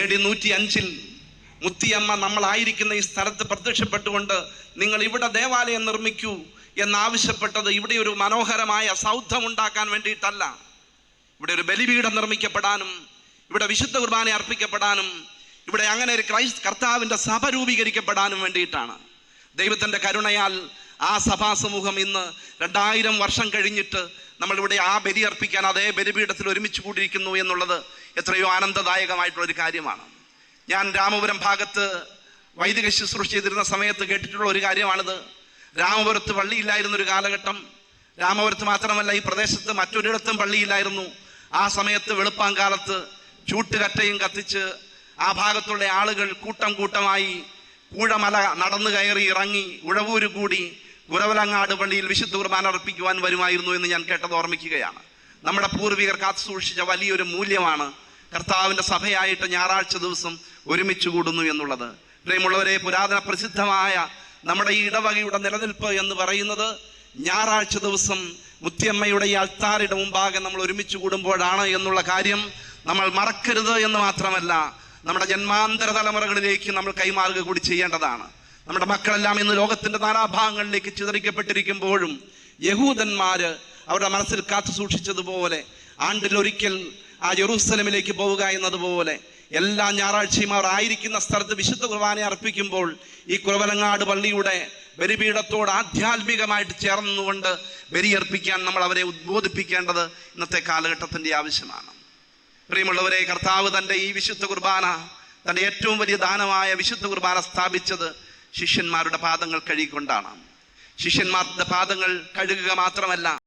A D നൂറ്റി അഞ്ചിൽ മുത്തിയമ്മ നമ്മളായിരിക്കുന്ന ഈ സ്ഥലത്ത് പ്രത്യക്ഷപ്പെട്ടുകൊണ്ട് നിങ്ങൾ ഇവിടെ ദേവാലയം നിർമ്മിക്കൂ എന്നാവശ്യപ്പെട്ടത് ഇവിടെ ഒരു മനോഹരമായ സൗധം ഉണ്ടാക്കാൻ വേണ്ടിയിട്ടല്ല. ഇവിടെ ഒരു ബലിപീഠം നിർമ്മിക്കപ്പെടാനും ഇവിടെ വിശുദ്ധ കുർബാന അർപ്പിക്കപ്പെടാനും ഇവിടെ അങ്ങനെ ഒരു ക്രൈസ്ത കർത്താവിന്റെ സഭ രൂപീകരിക്കപ്പെടാനും വേണ്ടിയിട്ടാണ്. ദൈവത്തിന്റെ കരുണയാൽ ആ സഭാസമൂഹം ഇന്ന് രണ്ടായിരം വർഷം കഴിഞ്ഞിട്ട് നമ്മളിവിടെ ആ ബലി അർപ്പിക്കാൻ അതേ ബലിപീഠത്തിൽ ഒരുമിച്ച് കൂടിയിരിക്കുന്നു എന്നുള്ളത് എത്രയോ ആനന്ദദായകമായിട്ടുള്ളൊരു കാര്യമാണ്. ഞാൻ രാമപുരം ഭാഗത്ത് വൈദിക ശുശ്രൂഷ ചെയ്തിരുന്ന സമയത്ത് കേട്ടിട്ടുള്ള ഒരു കാര്യമാണിത്. രാമപുരത്ത് പള്ളിയില്ലായിരുന്നൊരു കാലഘട്ടം. രാമപുരത്ത് മാത്രമല്ല ഈ പ്രദേശത്ത് മറ്റൊരിടത്തും പള്ളിയില്ലായിരുന്നു. ആ സമയത്ത് വെളുപ്പാങ്കാലത്ത് ചൂട്ടുകറ്റയും കത്തിച്ച് ആ ഭാഗത്തുള്ള ആളുകൾ കൂട്ടം കൂട്ടമായി കൂഴമല നടന്നു കയറി ഇറങ്ങി ഉഴവൂര് കൂടി ഗുരവലങ്ങാട് പള്ളിയിൽ വിശുദ്ധ കുർബാന അർപ്പിക്കുവാൻ വരുമായിരുന്നു എന്ന് ഞാൻ കേട്ടത് ഓർമ്മിക്കുകയാണ്. നമ്മുടെ പൂർവികർ കാത്തു സൂക്ഷിച്ച വലിയൊരു മൂല്യമാണ് കർത്താവിന്റെ സഭയായിട്ട് ഞായറാഴ്ച ദിവസം ഒരുമിച്ച് കൂടുന്നു എന്നുള്ളത്. പ്രിയമുള്ളവരെ പുരാതന പ്രസിദ്ധമായ നമ്മുടെ ഈ ഇടവകയുടെ നിലനിൽപ്പ് എന്ന് പറയുന്നത് ഞായറാഴ്ച ദിവസം മുത്തിയമ്മയുടെ ഈ അൾത്താരുടെ മുമ്പാകെ നമ്മൾ ഒരുമിച്ച് കൂടുമ്പോഴാണ് എന്നുള്ള കാര്യം നമ്മൾ മറക്കരുത് എന്ന് മാത്രമല്ല നമ്മുടെ ജന്മാന്തര തലമുറകളിലേക്ക് നമ്മൾ കൈമാറുക കൂടി ചെയ്യേണ്ടതാണ്. നമ്മുടെ മക്കളെല്ലാം ഇന്ന് ലോകത്തിന്റെ നാനാഭാഗങ്ങളിലേക്ക് ചിതറിക്കപ്പെട്ടിരിക്കുമ്പോഴും യഹൂദന്മാര് അവരുടെ മനസ്സിൽ കാത്തു സൂക്ഷിച്ചതുപോലെ ആണ്ടിലൊരിക്കൽ ആ ജെറൂസലമിലേക്ക് പോവുക എന്നതുപോലെ എല്ലാ ഞായറാഴ്ചയും അവർ ആയിരിക്കുന്ന സ്ഥലത്ത് വിശുദ്ധ കുർബാന അർപ്പിക്കുമ്പോൾ ഈ കുറവലങ്ങാട് പള്ളിയുടെ ബലിപീഠത്തോട് ആധ്യാത്മികമായിട്ട് ചേർന്നുകൊണ്ട് ബലിയർപ്പിക്കാൻ നമ്മൾ അവരെ ഉദ്ബോധിപ്പിക്കേണ്ടത് ഇന്നത്തെ കാലഘട്ടത്തിന്റെ ആവശ്യമാണ്. പ്രിയമുള്ളവരെ കർത്താവ് തന്റെ ഈ വിശുദ്ധ കുർബാന തന്റെ ഏറ്റവും വലിയ ദാനമായ വിശുദ്ധ കുർബാന സ്ഥാപിച്ചത് ശിഷ്യന്മാരുടെ പാദങ്ങൾ കഴുകിക്കൊണ്ടാണ്. ശിഷ്യന്മാരുടെ പാദങ്ങൾ കഴുകുക മാത്രമല്ല